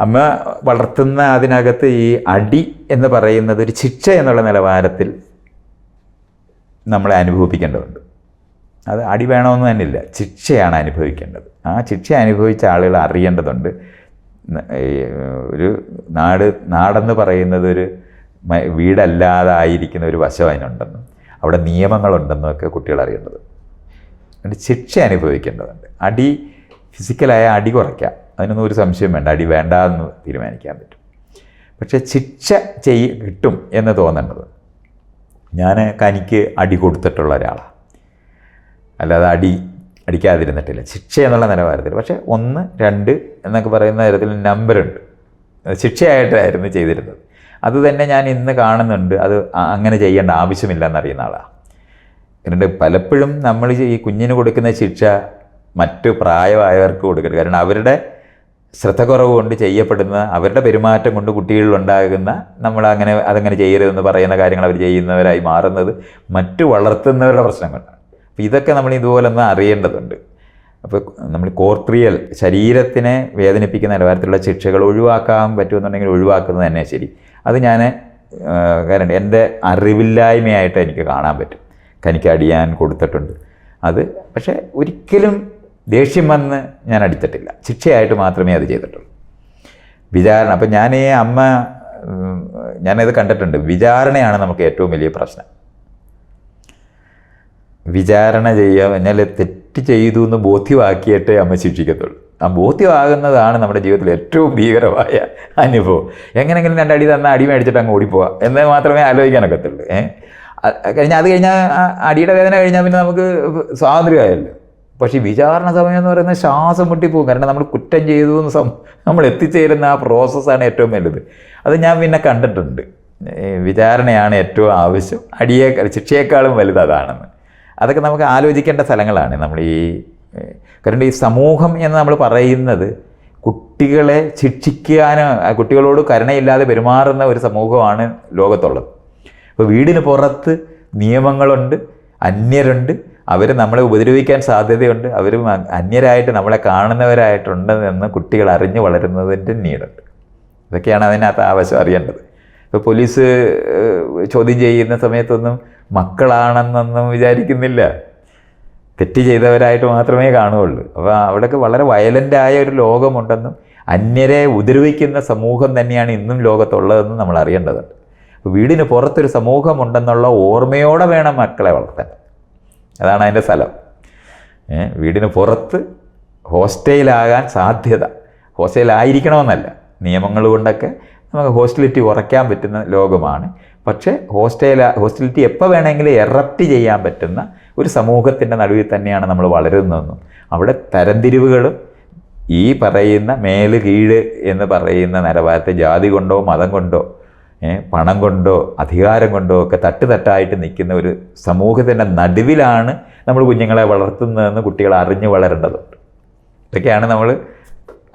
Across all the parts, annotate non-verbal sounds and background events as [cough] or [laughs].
അമ്മ വളർത്തുന്ന അതിനകത്ത് ഈ അടി എന്ന് പറയുന്നത് ഒരു ശിക്ഷ എന്നുള്ള നിലവാരത്തിൽ നമ്മളെ അനുഭവിക്കേണ്ടതുണ്ട് അത് അടി വേണമെന്ന് തന്നെ ഇല്ല ശിക്ഷയാണ് അനുഭവിക്കേണ്ടത്. ആ ശിക്ഷ അനുഭവിച്ച ആളുകൾ അറിയേണ്ടതുണ്ട്. ഒരു നാട് നാടെന്ന് പറയുന്നത് ഒരു വീടല്ലാതായിരിക്കുന്ന ഒരു വശം അതിനുണ്ടെന്നും അവിടെ നിയമങ്ങളുണ്ടെന്നും ഒക്കെ കുട്ടികൾ അറിയേണ്ടത് ശിക്ഷ അനുഭവിക്കേണ്ടതുണ്ട്. അടി ഫിസിക്കലായ അടി കുറയ്ക്കാം. അതിനൊന്നും ഒരു സംശയം വേണ്ട. അടി വേണ്ട എന്ന് തീരുമാനിക്കാൻ പറ്റും. പക്ഷേ ശിക്ഷ ചെയ്യ കിട്ടും എന്ന് തോന്നേണ്ടത് ഞാൻ കനിക്ക് അടി കൊടുത്തിട്ടുള്ള ഒരാളാണ് അല്ലാതെ അടി അടിക്കാതിരുന്നിട്ടില്ല. ശിക്ഷ എന്നുള്ള നിലവാരത്തിൽ. പക്ഷേ ഒന്ന് രണ്ട് എന്നൊക്കെ പറയുന്ന തരത്തിൽ നമ്പറുണ്ട് ശിക്ഷയായിട്ടായിരുന്നു ചെയ്തിരുന്നത്. അത് തന്നെ ഞാൻ ഇന്ന് കാണുന്നുണ്ട്. അത് അങ്ങനെ ചെയ്യേണ്ട ആവശ്യമില്ല എന്നറിയുന്ന ആളാണ് എന്നിട്ട് പലപ്പോഴും നമ്മൾ ഈ കുഞ്ഞിന് കൊടുക്കുന്ന ശിക്ഷ മറ്റു പ്രായമായവർക്ക് കൊടുക്കരുത്. കാരണം അവരുടെ ശ്രദ്ധക്കുറവ് കൊണ്ട് ചെയ്യപ്പെടുന്ന അവരുടെ പെരുമാറ്റം കൊണ്ട് കുട്ടികളിലുണ്ടാകുന്ന നമ്മൾ അങ്ങനെ അതങ്ങനെ ചെയ്യരുതെന്ന് പറയുന്ന കാര്യങ്ങൾ അവർ ചെയ്യുന്നവരായി മാറുന്നത് മറ്റു വളർത്തുന്നവരുടെ പ്രശ്നങ്ങളാണ്. അപ്പോൾ ഇതൊക്കെ നമ്മൾ ഇതുപോലെ ഒന്ന് അറിയേണ്ടതുണ്ട്. അപ്പോൾ നമ്മൾ കോർട്രിയൽ ശരീരത്തിനെ വേദനിപ്പിക്കുന്ന നിലവാരത്തിലുള്ള ശിക്ഷകൾ ഒഴിവാക്കാൻ പറ്റുമെന്നുണ്ടെങ്കിൽ ഒഴിവാക്കുന്നത് തന്നെ ശരി. അത് ഞാൻ കാരണം എന്റെ അറിവില്ലായ്മയായിട്ട് എനിക്ക് കാണാൻ പറ്റും. കനിക്കടിയാൻ കൊടുത്തിട്ടുണ്ട്. അത് പക്ഷേ ഒരിക്കലും ദേഷ്യം വന്ന് ഞാൻ അടിച്ചിട്ടില്ല. ശിക്ഷയായിട്ട് മാത്രമേ അത് ചെയ്തിട്ടുള്ളൂ. വിചാരണ അപ്പം ഞാൻ ഈ അമ്മ ഞാനിത് കണ്ടിട്ടുണ്ട്. വിചാരണയാണ് നമുക്ക് ഏറ്റവും വലിയ പ്രശ്നം. വിചാരണ ചെയ്യുക എന്നാൽ തെറ്റ് ചെയ്തു എന്ന് ബോധ്യമാക്കിയിട്ടേ അമ്മ ശിക്ഷിക്കത്തുള്ളൂ. ആ ബോധ്യമാകുന്നതാണ് നമ്മുടെ ജീവിതത്തിൽ ഏറ്റവും ഭീകരമായ അനുഭവം. എങ്ങനെങ്കിലും അടി തന്ന അടി മേടിച്ചിട്ട് അങ്ങ് ഓടിപ്പോവാ. എന്ന് മാത്രമേ ആലോചിക്കാനൊക്കത്തുള്ളൂ ഏഹ് കഴിഞ്ഞാൽ അത് കഴിഞ്ഞാൽ അടിയുടെ വേദന കഴിഞ്ഞാൽ പിന്നെ നമുക്ക് സ്വാതന്ത്ര്യമായല്ലോ. പക്ഷേ വിചാരണ സമയം എന്ന് പറയുന്നത് ശ്വാസം മുട്ടിപ്പോകും കാരണം നമ്മൾ കുറ്റം ചെയ്തു എന്ന് സം നമ്മൾ എത്തിച്ചേരുന്ന ആ പ്രോസസ്സാണ് ഏറ്റവും വലുത്. അത് ഞാൻ പിന്നെ കണ്ടിട്ടുണ്ട്. വിചാരണയാണ് ഏറ്റവും ആവശ്യം. അടിയെ ശിക്ഷയേക്കാളും വലുത് അതാണെന്ന്. അതൊക്കെ നമുക്ക് ആലോചിക്കേണ്ട സ്ഥലങ്ങളാണ്. നമ്മൾ ഈ കാരണം ഈ സമൂഹം എന്ന് നമ്മൾ പറയുന്നത് കുട്ടികളെ ശിക്ഷിക്കാനോ കുട്ടികളോട് കരുണയില്ലാതെ പെരുമാറുന്ന ഒരു സമൂഹമാണ് ലോകത്തുള്ളത്. അപ്പോൾ വീടിന് പുറത്ത് നിയമങ്ങളുണ്ട് അന്യരുണ്ട്. അവർ നമ്മളെ ഉപദ്രവിക്കാൻ സാധ്യതയുണ്ട്. അവരും അന്യരായിട്ട് നമ്മളെ കാണുന്നവരായിട്ടുണ്ട് എന്ന് കുട്ടികൾ അറിഞ്ഞു വളരുന്നതിന്റെ നീടുണ്ട് ഇതൊക്കെയാണ് അതിനകത്ത് ആവശ്യം അറിയേണ്ടത്. ഇപ്പോൾ പോലീസ് ചോദ്യം ചെയ്യുന്ന സമയത്തൊന്നും മക്കളാണെന്നൊന്നും വിചാരിക്കുന്നില്ല. തെറ്റ് ചെയ്തവരായിട്ട് മാത്രമേ കാണുകയുള്ളൂ. അപ്പോൾ അവിടെയൊക്കെ വളരെ വയലന്റായ ഒരു ലോകമുണ്ടെന്നും അന്യരെ ഉപദ്രവിക്കുന്ന സമൂഹം തന്നെയാണ് ഇന്നും ലോകത്തുള്ളതെന്നും നമ്മൾ അറിയേണ്ടതുണ്ട്. വീടിന് പുറത്തൊരു സമൂഹമുണ്ടെന്നുള്ള ഓർമ്മയോടെ വേണം മക്കളെ വളർത്താൻ. അതാണ് അതിന്റെ സ്ഥലം. വീടിന് പുറത്ത് ഹോസ്റ്റയിലാകാൻ സാധ്യത. ഹോസ്റ്റയിലായിരിക്കണമെന്നല്ല നിയമങ്ങൾ കൊണ്ടൊക്കെ നമുക്ക് ഹോസ്റ്റലിറ്റി ഉറയ്ക്കാൻ പറ്റുന്ന ലോകമാണ്. പക്ഷേ ഹോസ്റ്റലിൽ ഹോസ്റ്റലിറ്റി എപ്പോൾ വേണമെങ്കിലും എറപ്റ്റ് ചെയ്യാൻ പറ്റുന്ന ഒരു സമൂഹത്തിന്റെ നടുവിൽ തന്നെയാണ് നമ്മൾ വളരുന്നതെന്നും. അവിടെ തരംതിരിവുകളും ഈ പറയുന്ന മേൽ കീഴ് എന്ന് പറയുന്ന നിലവാരത്തെ ജാതി കൊണ്ടോ മതം കൊണ്ടോ പണം കൊണ്ടോ അധികാരം കൊണ്ടോ ഒക്കെ തട്ടുതട്ടായിട്ട് നിൽക്കുന്ന ഒരു സമൂഹത്തിന്റെ നടുവിലാണ് നമ്മൾ കുഞ്ഞുങ്ങളെ വളർത്തുന്നതെന്ന് കുട്ടികൾ അറിഞ്ഞു വളരേണ്ടതുണ്ട്. ഇതൊക്കെയാണ് നമ്മൾ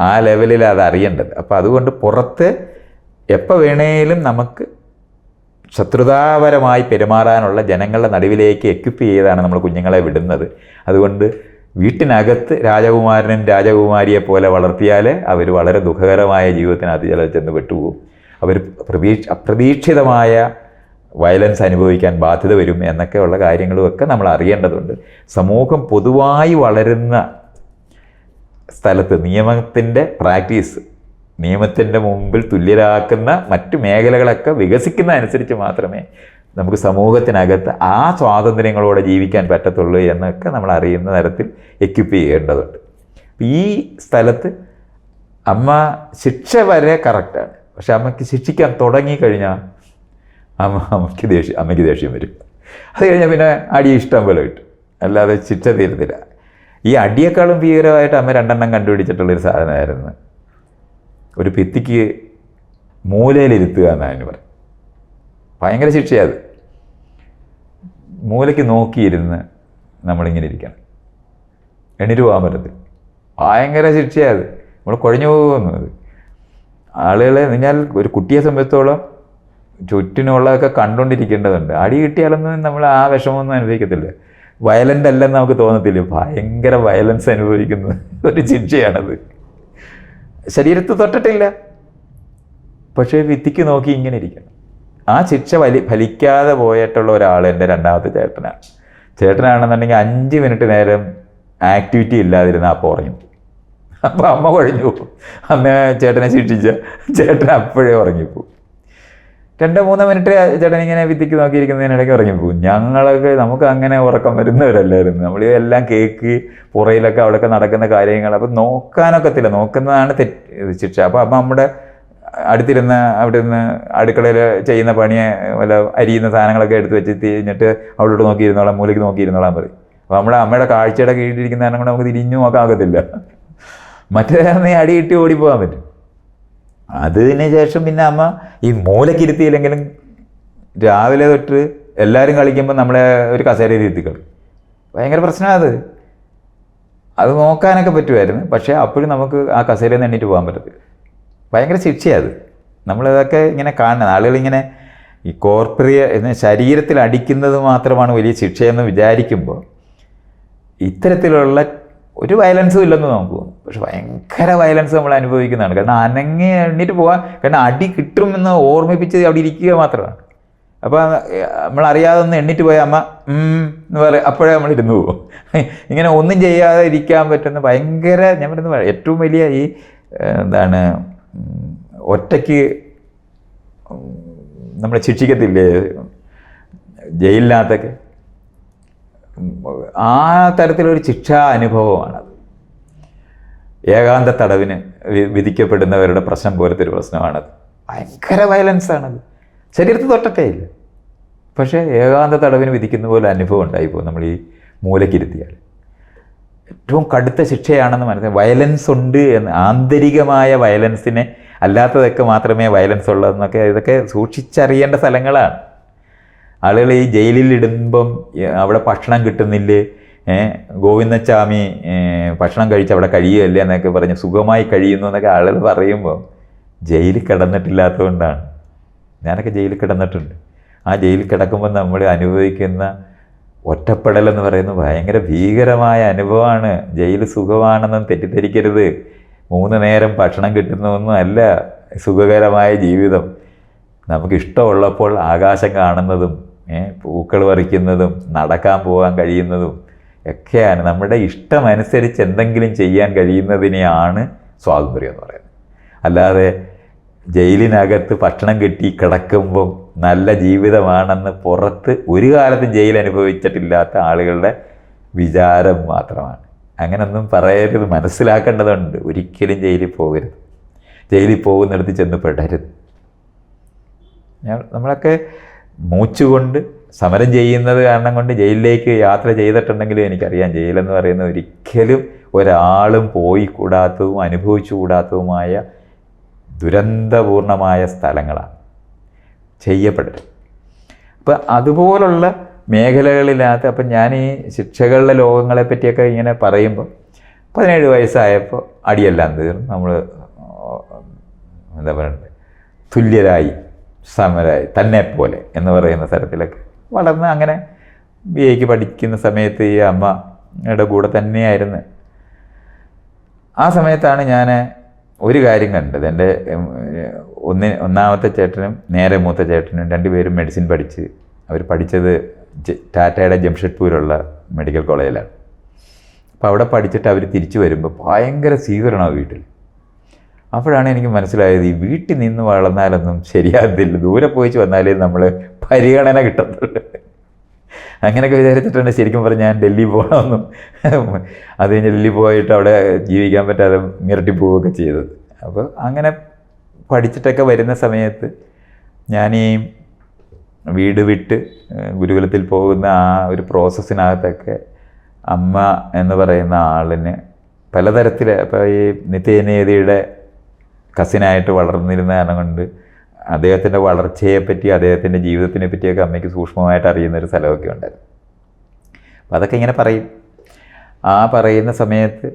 ആ ലെവലിൽ അത് അറിയേണ്ടത്. അപ്പോൾ അതുകൊണ്ട് പുറത്ത് എപ്പോൾ വേണേലും നമുക്ക് ശത്രുതാപരമായി പെരുമാറാനുള്ള ജനങ്ങളുടെ നടുവിലേക്ക് എക്യുപ്പ് ചെയ്താണ് നമ്മൾ കുഞ്ഞുങ്ങളെ വിടുന്നത്. അതുകൊണ്ട് വീട്ടിനകത്ത് രാജകുമാരനും രാജകുമാരിയെ പോലെ വളർത്തിയാൽ അവർ വളരെ ദുഃഖകരമായ ജീവിതത്തിനകത്ത് ചില ചെന്ന് പെട്ടുപോകും. അവർ പ്രതീക്ഷ അപ്രതീക്ഷിതമായ വയലൻസ് അനുഭവിക്കാൻ ബാധ്യത വരും എന്നൊക്കെയുള്ള കാര്യങ്ങളുമൊക്കെ നമ്മൾ അറിയേണ്ടതുണ്ട്. സമൂഹം പൊതുവായി വളരുന്ന സ്ഥലത്ത് നിയമത്തിന്റെ പ്രാക്ടീസ് നിയമത്തിന്റെ മുമ്പിൽ തുല്യരാക്കുന്ന മറ്റു മേഖലകളൊക്കെ വികസിക്കുന്ന അനുസരിച്ച് മാത്രമേ നമുക്ക് സമൂഹത്തിനകത്ത് ആ സ്വാതന്ത്ര്യങ്ങളോടെ ജീവിക്കാൻ പറ്റത്തുള്ളൂ എന്നൊക്കെ നമ്മൾ അറിയുന്ന തരത്തിൽ എക്യുപ്പ് ചെയ്യേണ്ടതുണ്ട്. ഈ സ്ഥലത്ത് അമ്മ ശിക്ഷ വരെ കറക്റ്റാണ് പക്ഷെ അമ്മയ്ക്ക് ശിക്ഷിക്കാൻ തുടങ്ങിക്കഴിഞ്ഞാൽ അമ്മ അമ്മയ്ക്ക് ദേഷ്യം അമ്മയ്ക്ക് ദേഷ്യം വരും. അത് കഴിഞ്ഞാൽ പിന്നെ അടി ഇഷ്ടം പോലെ കിട്ടും. അല്ലാതെ ശിക്ഷ തീരത്തില്ല. ഈ അടിയേക്കാളും ഭീകരമായിട്ട് അമ്മ രണ്ടെണ്ണം കണ്ടുപിടിച്ചിട്ടുള്ളൊരു സാധനമായിരുന്നു. ഒരു ഭിത്തിക്ക് മൂലയിലിരുത്തുക എന്നാണ് അതിന് പറയും ഭയങ്കര ശിക്ഷയത് മൂലയ്ക്ക് നോക്കിയിരുന്ന് നമ്മളിങ്ങനെ ഇരിക്കണം. എണീറ്റ് പോകാൻ പറ്റത്തില്ല. ഭയങ്കര ശിക്ഷയത് നമ്മൾ കുഴഞ്ഞു പോകുന്നു അത്. ആളുകളെ ഞാൻ ഒരു കുട്ടിയെ സംബന്ധിച്ചോളം ചുറ്റിനുള്ളതൊക്കെ കണ്ടുകൊണ്ടിരിക്കേണ്ടതുണ്ട് അടി കിട്ടിയാലൊന്നും നമ്മൾ ആ വിഷമമൊന്നും അനുഭവിക്കത്തില്ല. വയലന്റ് അല്ലെന്ന് നമുക്ക് തോന്നത്തില്ല. ഭയങ്കര വയലൻസ് അനുഭവിക്കുന്ന ഒരു ശിക്ഷയാണത് ശരീരത്ത് തൊട്ടിട്ടില്ല. പക്ഷേ വിത്തിക്ക് നോക്കി ഇങ്ങനെ ഇരിക്കണം. ആ ശിക്ഷ വലി ഫലിക്കാതെ പോയിട്ടുള്ള ഒരാൾ എന്റെ രണ്ടാമത്തെ ചേട്ടനാണ്. ചേട്ടനാണെന്നുണ്ടെങ്കിൽ അഞ്ച് മിനിറ്റ് നേരം ആക്ടിവിറ്റി ഇല്ലാതിരുന്ന അപ്പോൾ ഉറങ്ങി അപ്പോൾ അമ്മ കുഴഞ്ഞു. പോകും അമ്മ ചേട്ടനെ ശിക്ഷിച്ച ചേട്ടൻ അപ്പോഴേ ഉറങ്ങിപ്പോവും. രണ്ട് മൂന്ന് മിനിറ്റ് ചേട്ടൻ ഇങ്ങനെ വിത്തിക്ക് നോക്കിയിരിക്കുന്നതിനിടയ്ക്ക് ഉറങ്ങിപ്പോവും. ഞങ്ങളൊക്കെ നമുക്ക് അങ്ങനെ ഉറക്കം വരുന്നവരല്ലായിരുന്നു. നമ്മൾ എല്ലാം കേക്ക് പുറയിലൊക്കെ അവിടെയൊക്കെ നടക്കുന്ന കാര്യങ്ങൾ നോക്കാനൊക്കെ നോക്കാനൊക്കത്തില്ല. നോക്കുന്നതാണ് തെറ്റ് ശിക്ഷ. അപ്പോൾ അപ്പം നമ്മുടെ അടുത്തിരുന്ന് അവിടെ നിന്ന് അടുക്കളയിൽ ചെയ്യുന്ന പണിയെ വല്ല അരിയുന്ന സാധനങ്ങളൊക്കെ എടുത്ത് വെച്ച് തിരിഞ്ഞിട്ട് അവിടോട്ട് നോക്കിയിരുന്നോളാം മൂലയ്ക്ക് നോക്കിയിരുന്നോളാം പറയും. അപ്പോൾ നമ്മുടെ അമ്മയുടെ കാഴ്ചയുടെ കീഴിലിരിക്കുന്ന കാരണം കൊണ്ട് നമുക്ക് തിരിഞ്ഞു നോക്കാൻ ഒക്കത്തില്ല. മറ്റേ നീ അടി ഓടി ഓടിപ്പോകാൻ പറ്റും. അതിന് ശേഷം പിന്നെ അമ്മ ഈ മൂലക്കിരുത്തിയില്ലെങ്കിലും രാവിലെ തൊട്ട് എല്ലാവരും കളിക്കുമ്പോൾ നമ്മളെ ഒരു കസേരയിൽ ഇരുത്തി കളി ഭയങ്കര പ്രശ്നമാണ് അത്. അത് നോക്കാനൊക്കെ പറ്റുമായിരുന്നു. പക്ഷേ അപ്പോഴും നമുക്ക് ആ കസേരയിൽ നിന്ന് എണ്ണീറ്റ് പോകാൻ പറ്റത്തില്ല. ഭയങ്കര ശിക്ഷയാണ് നമ്മളിതൊക്കെ ഇങ്ങനെ കാണുന്നത്. ആളുകളിങ്ങനെ ഈ കോർപ്പറിയ ശരീരത്തിൽ അടിക്കുന്നത് മാത്രമാണ് വലിയ ശിക്ഷയെന്ന് വിചാരിക്കുമ്പോൾ ഇത്തരത്തിലുള്ള ഒരു വയലൻസും ഇല്ലെന്ന് തോന്നും. പക്ഷെ ഭയങ്കര വയലൻസ് നമ്മൾ അനുഭവിക്കുന്നതാണ്. കാരണം അനങ്ങി എണ്ണിട്ട് പോകാൻ കാരണം അടി കിട്ടുമെന്ന് ഓർമ്മിപ്പിച്ച് അവിടെ ഇരിക്കുക മാത്രമാണ്. അപ്പോൾ നമ്മൾ അറിയാതെ ഒന്ന് എണ്ണിട്ട് പോയ അമ്മ എന്ന് പറയും. അപ്പോഴേ നമ്മൾ ഇരുന്ന് പോകും [laughs] ഇങ്ങനെ ഒന്നും ചെയ്യാതെ ഇരിക്കാൻ പറ്റുന്ന ഭയങ്കര ഞാൻ പറയുന്നത് ഏറ്റവും വലിയ ഈ എന്താണ് ഒറ്റയ്ക്ക് നമ്മളെ ശിക്ഷിക്കത്തില്ലേ? ജയിലിനകത്തൊക്കെ. ആ തരത്തിലൊരു ശിക്ഷാ അനുഭവമാണത് ഏകാന്ത തടവിന് വിധിക്കപ്പെടുന്നവരുടെ പ്രശ്നം പോലത്തെ ഒരു പ്രശ്നമാണത്. ഭയങ്കര വയലൻസ് ആണത്. ശരീരത്തിൽ തൊട്ടട്ടേ ഇല്ല. പക്ഷേ ഏകാന്ത തടവിന് വിധിക്കുന്ന പോലെ അനുഭവം ഉണ്ടായിപ്പോൾ നമ്മൾ ഈ മൂലക്കിരുത്തിയാൽ. ഏറ്റവും കടുത്ത ശിക്ഷയാണെന്ന് മനസ്സിലായി. വയലൻസ് ഉണ്ട് എന്ന് ആന്തരികമായ വയലൻസിനെ അല്ലാത്തതൊക്കെ മാത്രമേ വയലൻസ് ഉള്ളതെന്നൊക്കെ ഇതൊക്കെ സൂക്ഷിച്ചറിയേണ്ട സ്ഥലങ്ങളാണ്. ആളുകൾ ഈ ജയിലിൽ ഇടുമ്പം അവിടെ ഭക്ഷണം കിട്ടുന്നില്ലേ ഗോവിന്ദച്ചാമി ഭക്ഷണം കഴിച്ച് അവിടെ കഴിയുകയല്ലേ എന്നൊക്കെ പറഞ്ഞ് സുഖമായി കഴിയുന്നു എന്നൊക്കെ ആളുകൾ പറയുമ്പോൾ ജയിലിൽ കിടന്നിട്ടില്ലാത്തതുകൊണ്ടാണ്. ഞാനൊക്കെ ജയിലിൽ കിടന്നിട്ടുണ്ട്. ആ ജയിലിൽ കിടക്കുമ്പോൾ നമ്മൾ അനുഭവിക്കുന്ന ഒറ്റപ്പെടൽ എന്ന് പറയുന്നത് ഭയങ്കര ഭീകരമായ അനുഭവമാണ്. ജയിൽ സുഖമാണെന്നും തെറ്റിദ്ധരിക്കരുത്. മൂന്ന് നേരം ഭക്ഷണം കിട്ടുന്നതൊന്നും അല്ല സുഖകരമായ ജീവിതം. നമുക്ക് ഇഷ്ടമുള്ളപ്പോൾ ആകാശം കാണുന്നതും പൂക്കൾ പറിക്കുന്നതും നടക്കാൻ പോകാൻ കഴിയുന്നതും ഒക്കെയാണ്. നമ്മുടെ ഇഷ്ടമനുസരിച്ച് എന്തെങ്കിലും ചെയ്യാൻ കഴിയുന്നതിനെയാണ് സ്വാതന്ത്ര്യം എന്ന് പറയുന്നത്. അല്ലാതെ ജയിലിനകത്ത് ഭക്ഷണം കിട്ടി കിടക്കുമ്പം നല്ല ജീവിതമാണെന്ന് പുറത്ത് ഒരു കാലത്തും ജയിൽ അനുഭവിച്ചിട്ടില്ലാത്ത ആളുകളുടെ വിചാരം മാത്രമാണ്. അങ്ങനൊന്നും പറയരുത്. മനസ്സിലാക്കേണ്ടതുണ്ട്. ഒരിക്കലും ജയിലിൽ പോകരുത്. ജയിലിൽ പോകുന്നിടത്ത് ചെന്ന് പെടരുത്. നമ്മളൊക്കെ മൂച്ചുകൊണ്ട് സമരം ചെയ്യുന്നത് കാരണം കൊണ്ട് ജയിലിലേക്ക് യാത്ര ചെയ്തിട്ടുണ്ടെങ്കിലും എനിക്കറിയാം ജയിലെന്ന് പറയുന്ന ഒരിക്കലും ഒരാളും പോയി കൂടാത്തതും അനുഭവിച്ചു കൂടാത്തതുമായ ദുരന്തപൂർണമായ സ്ഥലങ്ങളാണ്. ചെയ്യപ്പെടരുത്. അപ്പം അതുപോലുള്ള മേഖലകളിനകത്ത് അപ്പം ഞാൻ ഈ ശിക്ഷകളുടെ ലോകങ്ങളെ പറ്റിയൊക്കെ ഇങ്ങനെ പറയുമ്പോൾ പതിനേഴ് വയസ്സായപ്പോൾ അടിയെല്ലാം തീർന്നു. നമ്മൾ എന്താ പറയുന്നത് തുല്യരായി. സമരായി തന്നെ പോലെ എന്ന് പറയുന്ന തരത്തിലൊക്കെ. വളർന്ന് അങ്ങനെ ബി എക്ക് പഠിക്കുന്ന സമയത്ത് ഈ അമ്മയുടെ കൂടെ തന്നെയായിരുന്നു. ആ സമയത്താണ് ഞാൻ ഒരു കാര്യം കണ്ടത്. എന്റെ ഒന്ന് ഒന്നാമത്തെ ചേട്ടനും നേരെ മൂത്ത ചേട്ടനും രണ്ടുപേരും മെഡിസിൻ പഠിച്ച് അവർ പഠിച്ചത് ടാറ്റയുടെ ജംഷഡ്പൂരുള്ള മെഡിക്കൽ കോളേജിലാണ് അപ്പോൾ അവിടെ പഠിച്ചിട്ട് അവർ തിരിച്ചു വരുമ്പോൾ ഭയങ്കര സ്വീകരണമാണ് വീട്ടിൽ അപ്പോഴാണ് എനിക്ക് മനസ്സിലായത് ഈ വീട്ടിൽ നിന്ന് വളർന്നാലൊന്നും ശരിയാകത്തില്ല. ദൂരെ പോയിച്ച് വന്നാലേ നമ്മൾ പരിഗണന കിട്ടത്തുള്ളൂ. അങ്ങനെയൊക്കെ വിചാരിച്ചിട്ടുണ്ട്. ശരിക്കും പറഞ്ഞാൽ ഞാൻ ഡൽഹി പോകണമെന്നും അത് കഴിഞ്ഞ് ഡൽഹി പോയിട്ട് അവിടെ ജീവിക്കാൻ പറ്റാതെ മിരട്ടി പോവുകയൊക്കെ ചെയ്തത് അപ്പോൾ അങ്ങനെ പഠിച്ചിട്ടൊക്കെ വരുന്ന സമയത്ത് ഞാൻ ഈ വീട് വിട്ട് ഗുരുകുലത്തിൽ പോകുന്ന ആ ഒരു പ്രോസസ്സിനകത്തൊക്കെ അമ്മ എന്ന് പറയുന്ന ആളിന് പലതരത്തിൽ ഇപ്പോൾ ഈ നിത്യനേതിയുടെ കസിനായിട്ട് വളർന്നിരുന്ന കാരണം കൊണ്ട് അദ്ദേഹത്തിന്റെ വളർച്ചയെപ്പറ്റി അദ്ദേഹത്തിന്റെ ജീവിതത്തിനെ പറ്റിയൊക്കെ അമ്മയ്ക്ക് സൂക്ഷ്മമായിട്ട് അറിയുന്നൊരു സ്ഥലമൊക്കെ ഉണ്ടായിരുന്നു. അപ്പം അതൊക്കെ ഇങ്ങനെ പറയും. ആ പറയുന്ന സമയത്ത്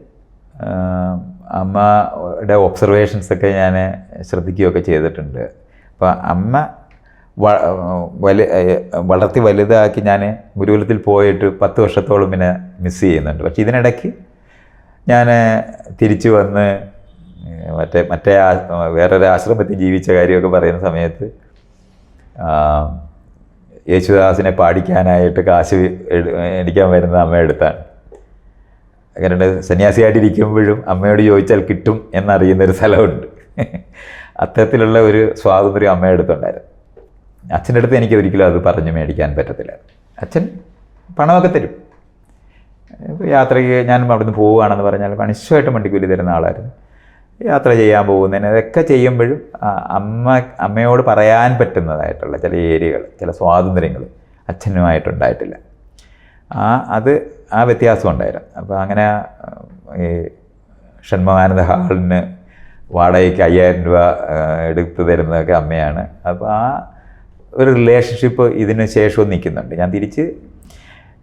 അമ്മയുടെ ഒബ്സർവേഷൻസൊക്കെ ഞാൻ ശ്രദ്ധിക്കുകയൊക്കെ ചെയ്തിട്ടുണ്ട്. അപ്പോൾ അമ്മ വലു വളർത്തി വലുതാക്കി ഞാൻ ഗുരുകുലത്തിൽ പോയിട്ട് പത്ത് വർഷത്തോളം പിന്നെ മിസ് ചെയ്യുന്നുണ്ട്. പക്ഷേ ഇതിനിടയ്ക്ക് ഞാൻ തിരിച്ചു വന്ന് മറ്റേ മറ്റേ വേറൊരു ആശ്രമത്തിൽ ജീവിച്ച കാര്യമൊക്കെ പറയുന്ന സമയത്ത് യേശുദാസിനെ പാടിക്കാനായിട്ട് കാശ് വരുന്നത് വരുന്ന അമ്മ അടുത്താണ്. അങ്ങനെ സന്യാസിയായിട്ടിരിക്കുമ്പോഴും അമ്മയോട് ചോദിച്ചാൽ കിട്ടും എന്നറിയുന്നൊരു സ്ഥലമുണ്ട്. അത്തരത്തിലുള്ള ഒരു സ്വാതന്ത്ര്യം അമ്മയെടുത്തുണ്ടായിരുന്നു അച്ഛന്റെ അടുത്ത് എനിക്ക് ഒരിക്കലും അത് പറഞ്ഞ് മേടിക്കാൻ പറ്റത്തില്ല. അച്ഛൻ പണമൊക്കെ തരും. യാത്രയ്ക്ക് ഞാൻ അവിടുന്ന് പോവുകയാണെന്ന് പറഞ്ഞാൽ അനിശ്ചയമായിട്ട് വണ്ടിക്കൂലി തരുന്ന ആളായിരുന്നു. യാത്ര ചെയ്യാൻ പോകുന്നതിന്. അതൊക്കെ ചെയ്യുമ്പോഴും അമ്മ അമ്മയോട് പറയാൻ പറ്റുന്നതായിട്ടുള്ള ചില ഏരിയകൾ ചില സ്വാതന്ത്ര്യങ്ങൾ അച്ഛനുമായിട്ടുണ്ടായിട്ടില്ല. ആ അത് ആ വ്യത്യാസം ഉണ്ടായിരുന്നു. അപ്പോൾ അങ്ങനെ ഈ ഷൺമാനന്ദ ഹാളിന് വാടകയ്ക്ക് അയ്യായിരം രൂപ എടുത്ത് തരുന്നതൊക്കെ അമ്മയാണ്. അപ്പോൾ ആ ഒരു റിലേഷൻഷിപ്പ് ഇതിന് ശേഷവും നിൽക്കുന്നുണ്ട്. ഞാൻ തിരിച്ച്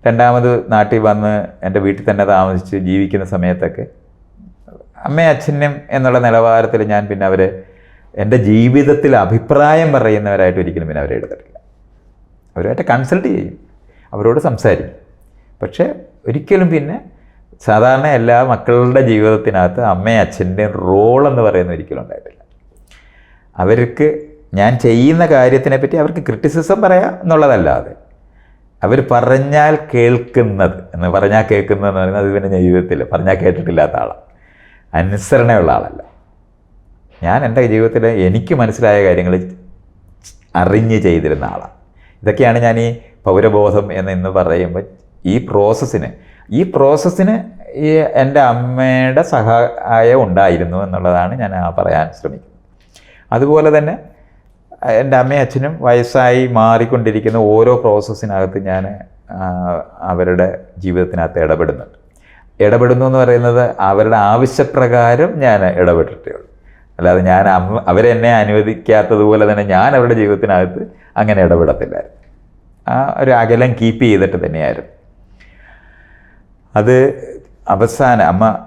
രണ്ടാമത് നാട്ടിൽ വന്ന് എന്റെ വീട്ടിൽ തന്നെ താമസിച്ച് ജീവിക്കുന്ന സമയത്തൊക്കെ അമ്മയും അച്ഛനും എന്നുള്ള നിലവാരത്തിൽ ഞാൻ പിന്നെ അവരെ എന്റെ ജീവിതത്തിൽ അഭിപ്രായം പറയുന്നവരായിട്ട് ഒരിക്കലും പിന്നെ അവരെ എടുത്തിട്ടില്ല. അവരുമായിട്ട് കൺസൾട്ട് ചെയ്യും. അവരോട് സംസാരിക്കും. പക്ഷേ ഒരിക്കലും പിന്നെ സാധാരണ എല്ലാ മക്കളുടെ ജീവിതത്തിനകത്ത് അമ്മയും അച്ഛന്റെ റോൾ എന്ന് പറയുന്ന ഒരിക്കലും ഉണ്ടായിട്ടില്ല. അവർക്ക് ഞാൻ ചെയ്യുന്ന കാര്യത്തിനെ പറ്റി അവർക്ക് ക്രിറ്റിസിസം പറയാം എന്നുള്ളതല്ലാതെ അവർ പറഞ്ഞാൽ കേൾക്കുന്നത് എന്ന് പറഞ്ഞാൽ കേൾക്കുന്നത് എന്ന് പറയുന്നത് അത് പിന്നെ ജീവിതത്തിൽ പറഞ്ഞാൽ കേട്ടിട്ടില്ലാത്ത ആളാണ് അനുസരണയുള്ള ആളല്ല. ഞാൻ എന്റെ ജീവിതത്തിൽ എനിക്ക് മനസ്സിലായ കാര്യങ്ങൾ അറിഞ്ഞ് ചെയ്തിരുന്ന ആളാണ്. ഇതൊക്കെയാണ് ഞാൻ ഈ പൗരബോധം എന്ന് ഇന്ന് പറയുമ്പോൾ ഈ പ്രോസസ്സിന് ഈ പ്രോസസ്സിന് ഈ എന്റെ അമ്മയുടെ സഹായം ഉണ്ടായിരുന്നു എന്നുള്ളതാണ് ഞാൻ പറയാൻ ശ്രമിക്കുന്നത്. അതുപോലെ തന്നെ എന്റെ അമ്മയും അച്ഛനും വയസ്സായി മാറിക്കൊണ്ടിരിക്കുന്ന ഓരോ പ്രോസസ്സിനകത്ത് ഞാൻ അവരുടെ ജീവിതത്തിനകത്ത് ഇടപെടുന്നുണ്ട്. ഇടപെടുന്നു എന്ന് പറയുന്നത് അവരുടെ ആവശ്യപ്രകാരം ഞാൻ ഇടപെട്ടിട്ടേ ഉള്ളൂ. അല്ലാതെ ഞാൻ അമ്മ അവരെന്നെ അനുവദിക്കാത്തതുപോലെ തന്നെ ഞാൻ അവരുടെ ജീവിതത്തിനകത്ത് അങ്ങനെ ഇടപെടത്തില്ലായിരുന്നു. ആ ഒരു അകലം കീപ്പ് ചെയ്തിട്ട് തന്നെയായിരുന്നു. അത് അവസാനം അമ്മ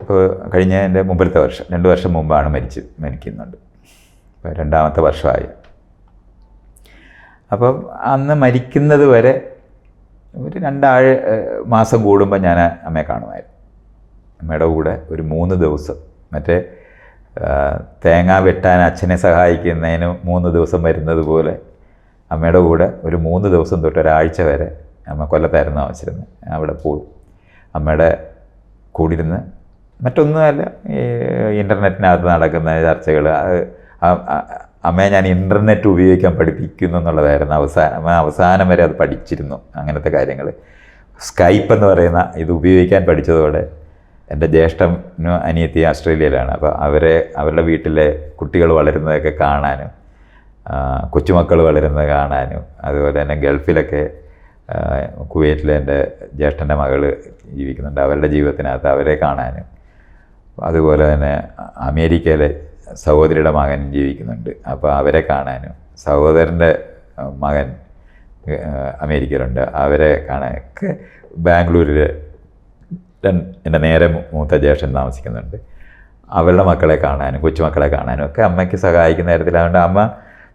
ഇപ്പോൾ കഴിഞ്ഞ എന്റെ മുമ്പിലത്തെ വർഷം രണ്ട് വർഷം മുമ്പാണ് മരിച്ച് മരിക്കുന്നുണ്ട്. രണ്ടാമത്തെ വർഷമായി. അപ്പം അന്ന് മരിക്കുന്നത് വരെ ഒരു രണ്ടാഴ് മാസം കൂടുമ്പോൾ ഞാൻ അമ്മയെ കാണുമായിരുന്നു. അമ്മയുടെ കൂടെ ഒരു മൂന്ന് ദിവസം. മറ്റേ തേങ്ങ വെട്ടാൻ അച്ഛനെ സഹായിക്കുന്നതിന് മൂന്ന് ദിവസം വരുന്നത് പോലെ അമ്മയുടെ കൂടെ ഒരു മൂന്ന് ദിവസം തൊട്ട് ഒരാഴ്ച വരെ അമ്മ കൊല്ലത്തായിരുന്നു താമസിച്ചിരുന്നത് അവിടെ പോകും അമ്മയുടെ കൂടിയിരുന്ന് മറ്റൊന്നുമല്ല ഈ ഇന്റർനെറ്റിനകത്ത് നടക്കുന്ന ചർച്ചകൾ അമ്മയെ ഞാൻ ഇന്റർനെറ്റ് ഉപയോഗിക്കാൻ പഠിപ്പിക്കുന്നു എന്നുള്ളതായിരുന്നു അവസാനം. അവസാനം വരെ അത് പഠിച്ചിരുന്നു അങ്ങനത്തെ കാര്യങ്ങൾ. സ്കൈപ്പ് എന്ന് പറയുന്ന ഇത് ഉപയോഗിക്കാൻ പഠിച്ചതോടെ എന്റെ ജ്യേഷ്ഠനും അനിയത്തി ഓസ്ട്രേലിയയിലാണ് അപ്പോൾ അവരെ അവരുടെ വീട്ടിലെ കുട്ടികൾ വളരുന്നതൊക്കെ കാണാനും കൊച്ചുമക്കൾ വളരുന്നത് കാണാനും അതുപോലെ തന്നെ ഗൾഫിലൊക്കെ കുവൈറ്റിലെ എന്റെ ജ്യേഷ്ഠന്റെ മകൾ ജീവിക്കുന്നുണ്ട്. അവരുടെ ജീവിതത്തിനകത്ത് അവരെ കാണാനും അതുപോലെ തന്നെ അമേരിക്കയിലെ സഹോദരിയുടെ മകൻ ജീവിക്കുന്നുണ്ട്. അപ്പോൾ അവരെ കാണാനും സഹോദരന്റെ മകൻ അമേരിക്കയിലുണ്ട്. അവരെ കാണാനൊക്കെ ബാംഗ്ലൂരിൽ എന്റെ നേരെ മൂത്ത ജ്യേഷ്ഠൻ താമസിക്കുന്നുണ്ട്. അവരുടെ മക്കളെ കാണാനും കൊച്ചുമക്കളെ കാണാനും ഒക്കെ അമ്മയ്ക്ക് സഹായിക്കുന്ന തരത്തിൽ അതുകൊണ്ട് അമ്മ